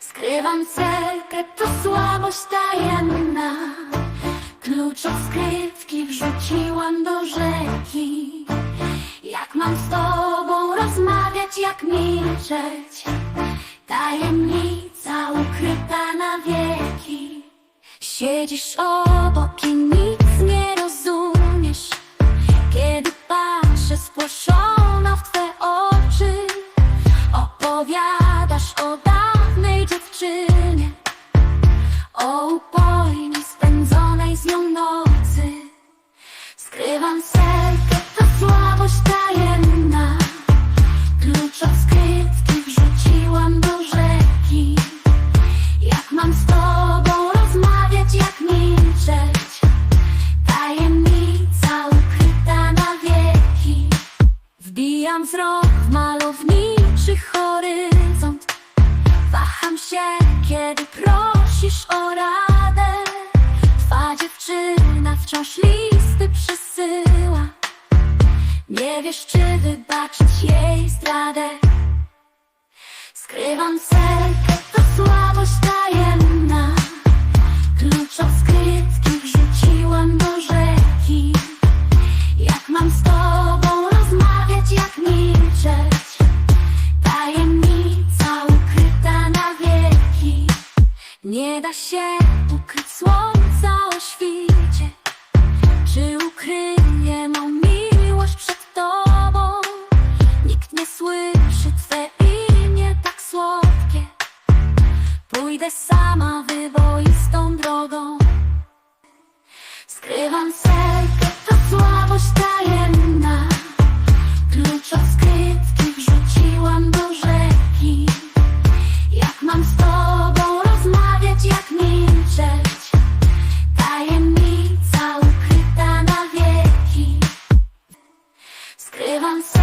Skrywam sekret, to słabość tajemna. Klucz od skrytki wrzuciłam do rzeki. Jak mam z tobą rozmawiać, jak milczeć? Tajemnica ukryta na wieki. Siedzisz obok i nic nie rozumiesz. Kiedy patrzę spłoszona w twe oczy Opowiadasz dziewczynie O upojnie spędzonej z nią nocy. Skrywam sekret, to słabość tajemna. Klucz od skrytki wrzuciłam do rzeki. Jak mam z tobą rozmawiać, jak milczeć? Tajemnica ukryta na wieki. Wbijam wzrok w malowniczy horyzont Waham się, kiedy prosisz o radę. Twa dziewczyna wciąż listy przysyła. Nie wiesz, czy wybaczyć jej zdradę. Skrywam sekret, Nie da się ukryć słońca o świcie. Czy ukryję mą miłość przed tobą? Nikt nie słyszy twe imię tak słodkie. Pójdę sama wyboistą drogą live on.